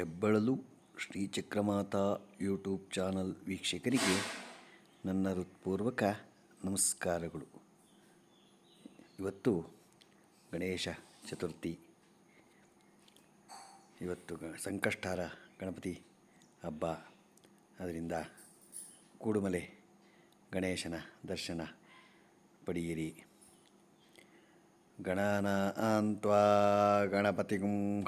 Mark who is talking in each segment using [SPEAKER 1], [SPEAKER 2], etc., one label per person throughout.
[SPEAKER 1] ಹೆಬ್ಬಳಲು Shri Chakramata YouTube channel ವೀಕ್ಷಕರಿಗೆ ನನ್ನ ಹೃತ್ಪೂರ್ವಕ ನಮಸ್ಕಾರಗಳು. ಇವತ್ತು ಗಣೇಶ ಚತುರ್ಥಿ. ಇವತ್ತು ಸಂಕಷ್ಟಾರ ಗಣಪತಿ ಹಬ್ಬ. ಅದರಿಂದ ಕೂಡುಮಲೆ ಗಣೇಶನ ದರ್ಶನ ಪಡೆಯಿರಿ. ಗಣನಾನ್ತ್ವಾ ಗಣಪತಿ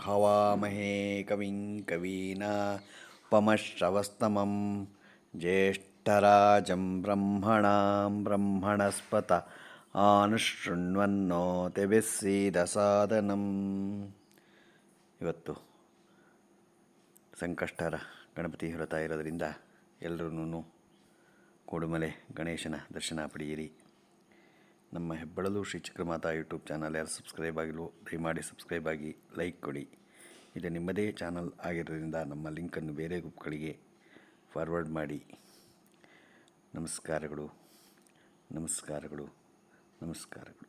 [SPEAKER 1] ಹವಾಮಹೇ ಕವಿಂ ಕವೀನಾ ಪಮಶ್ರವಸ್ತಮಂ ಜ್ಯೇಷ್ಠರಾಜಂ ಬ್ರಹ್ಮಣಾಂ ಬ್ರಹ್ಮಣಸ್ಪತ ಸಾಧನಂ ಇವತ್ತು ಸಂಕಷ್ಟರ ಗಣಪತಿ ಹೊರತಾ ಇರೋದರಿಂದ ಎಲ್ಲರೂ ಕೂಡುಮಲೆ ಗಣೇಶನ ದರ್ಶನ ಪಡೆಯಿರಿ. ನಮ್ಮ ಹೆಬ್ಬಳಲು ಶ್ರೀ ಚಕ್ರಮಾತಾ ಯೂಟ್ಯೂಬ್ ಚಾನಲ್ ಯಾರು ಸಬ್ಸ್ಕ್ರೈಬ್ ಆಗಿಲ್ವೋ, ದಯಮಾಡಿ ಸಬ್ಸ್ಕ್ರೈಬ್ ಆಗಿ ಲೈಕ್ ಕೊಡಿ. ಇದು ನಿಮ್ಮದೇ ಚಾನಲ್ ಆಗಿರೋದ್ರಿಂದ ನಮ್ಮ ಲಿಂಕನ್ನು ಬೇರೆ ಗ್ರೂಪ್ಗಳಿಗೆ ಫಾರ್ವರ್ಡ್ ಮಾಡಿ. ನಮಸ್ಕಾರಗಳು. ನಮಸ್ಕಾರಗಳು. ನಮಸ್ಕಾರಗಳು.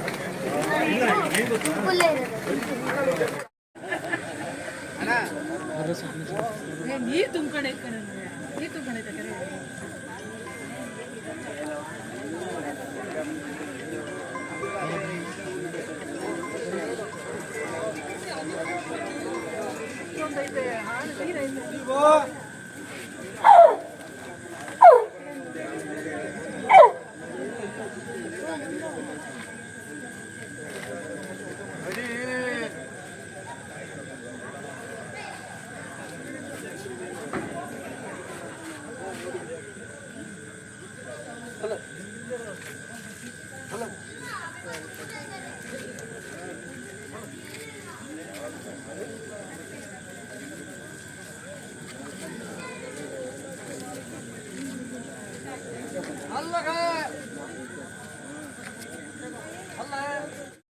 [SPEAKER 2] ನೀರ್ ತುಂಬ್ಕೊಂಡೆ ನೀರ್ ತುಂಬ್ಕೊಂಡೈತೆ ಕರೆ আল্লাহ